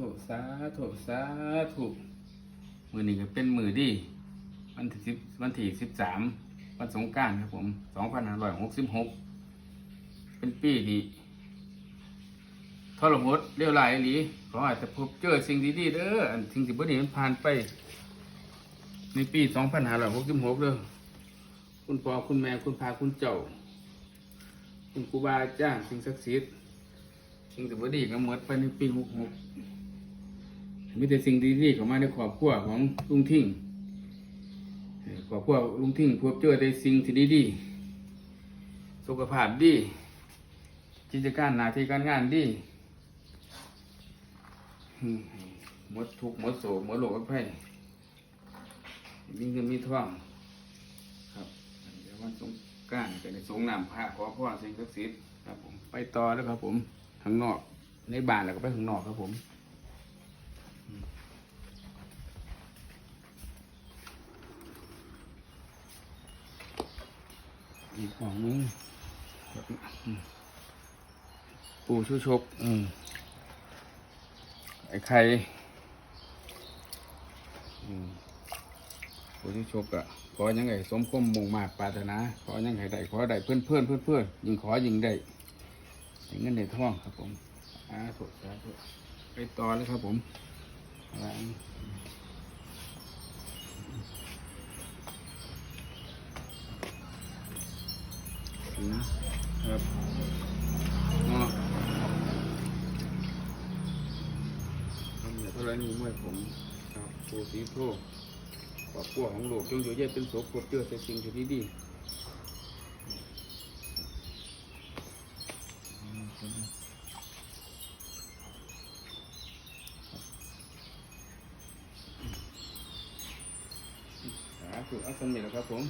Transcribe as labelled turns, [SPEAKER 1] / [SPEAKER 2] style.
[SPEAKER 1] ธุสาธุสาธุมือนี้ก็เป็นมือดีวันที่สิบวันที่สิบสามวันสงการครับผมสองพันห้าร้อยหกสิบหกเป็นปีที่ทรหดเรียวไหลายอีหลีขออาจจะพบเจอสิ่งดีๆเด้ออันสิ่งที่บ่ดีมันผ่านไป ในปีสองพันห้าร้อยหกสิบหกเด้อคุณพ่อคุณแม่คุณพาคุณเจ้า คุณครูบาอาจารย์สิ่งศักดิ์สิทธิ์สิ่งที่บ่ดีก็หมดไปในปีหกหก มีแต่สิ่งดีๆเข้ามาในครอบครัวของลุงทิ้งครอบครัวลุงทิ้งพบเจอแต่สิ่งที่ดีๆสุขภาพดีกิจการหน้าที่การงานดีมหมดทุกหมดโศกหมดโรคภัยมีเงินมีทองครับเดี๋ยววันสงการก็ได้สงน้ำพระขอพรสิ่งศักดิ์สิทธิ์ครับผมไปต่อแล้วครับผมข้างนอกในบ้านแล้วก็ไปข้างนอกครับผม อีกของนึงปูชูชก อืมไอ้ไข่ปูชูชกอะขอยังไงสมคมมุ่งมาตรปรารถนา ขอยังไงได้ขอได้เพื่อนเพื่อนเพื่อนเพื่อนยิงขอยิงได้เงินได้ทองครับผมอาถูกสาธุไปต่อเลยครับผมวาง ถึงครับทำอย่างเท่าไรนี่เมื่อผมครับปูสีโทขอบครัวของโลกจงอยู่เย็นเป็นโสภพเจอแต่สิ่งที่ดีสาธุอัสสันนี่แหละครับผม